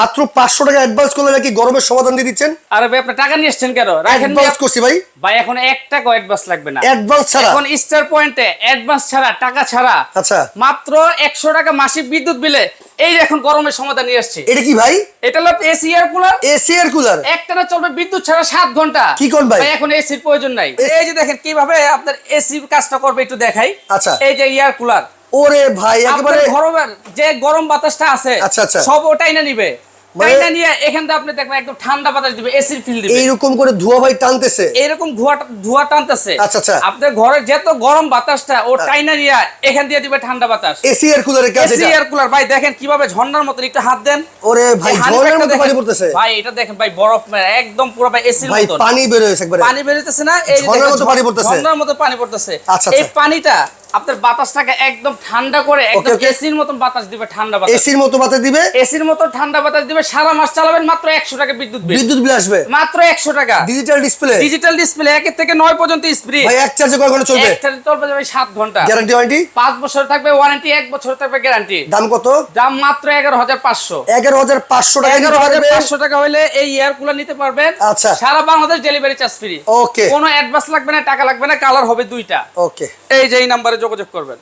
মাত্র পাঁচশো টাকা অ্যাডভান্স করলে নাকি গরমের সমাধান দিয়ে দিচ্ছেন? আরে ভাই আপনি টাকা নিয়ে এসছেন কেন? রাখেন অ্যাডভান্স করছি ভাই। ভাই এখন এক টাকা অ্যাডভান্স লাগবে না। অ্যাডভান্স ছাড়া। এখন স্টার পয়েন্টে অ্যাডভান্স ছাড়া টাকা ছাড়া। আচ্ছা। মাত্র একশো টাকা মাসিক বিদ্যুৎ বিলে এই যে এখন গরমের সমাধান নিয়ে আসছে। এটা কি ভাই? এটা হলো এসি এয়ার কুলার এসি এর কুলার একটানা চলবে বিদ্যুৎ ছাড়া সাত ঘণ্টা। কি কোন ভাই? এখন এসির প্রয়োজন নাই। এই যে দেখেন কীভাবে আপনার এসি কাজটা করবে একটু দেখাই। আচ্ছা। এই যে এয়ার কুলার ওরে ভাই একেবারে গরমের যে গরম বাতাসটা আছে আচ্ছা, আচ্ছা। সব ওটাই না নিবে। তাই না নিয়ে এখান থেকে আপনি দেখবেন একদম ঠান্ডা বাতাস দিবে এসির ফিল দিবে। এইরকম করে ধোয়া ভাই টানতেছে? এরকম ধোয়া ধোয়া টানতেছে। আচ্ছা, আচ্ছা। আপনার ঘরের যত গরম বাতাসটা ও টাইনা নিয়ে এখান দিয়ে দিবে ঠান্ডা বাতাস। এসি এর কুলারের কাজ এসি এয়ার কুলার ভাই দেখেন কীভাবে ঝর্ণার মতন একটু হাত দেন। ওরে ভাই মতো পানি পড়তেছে। ভাই এটা দেখেন ভাই বরফ একদম পুরো ভাই এসির পানি বের একবারে। পানি বেরোতেছে না এই ঝর্ণার মতো পানি পড়তেছে। ঝর্ণার মতো পানি পড়তেছে। আচ্ছা, এই আচ্ছা। পানিটা আপনার বাতাসটাকে একদম ঠান্ডা করে একদম এসির মতন বাতাস দিবে ঠান্ডা বাতাস। এসির মতো বাতে দিবে? এসির মতো ঠান্ডা বাতাস দিবে সারা মাস চালাবেন মাত্র একশো টাকা বিদ্যুৎ বিল। বিদ্যুৎ বিল আসবে। মাত্র একশো টাকা। ডিজিটাল ডিসপ্লে ডিজিটাল ডিসপ্লে থেকে নয় পর্যন্ত স্প্রে। ভাই এক চার্জে কয় ঘণ্টা চলবে? একটা চলবে যাবে সাত ঘণ্টা। গ্যারান্টি ওয়ারেন্টি পাঁচ বছর থাকবে ওয়ারেন্টি এক বছর থাকবে গ্যারান্টি দাম কত? দাম মাত্র এগারো হাজার পাঁচশো। এগারো হাজার পাঁচশো টাকা এগারো নিতে হাজার পারবে। পাঁচশো টাকা হলে এই এয়ার কুলার নিতে পারবেন। আচ্ছা। সারা Bangladesh delivery charge free okay কোনো অ্যাডভান্স লাগবে না টাকা লাগবে না কালার হবে দুইটা। ওকে এই যে এই নাম্বারে যোগাযোগ করবেন।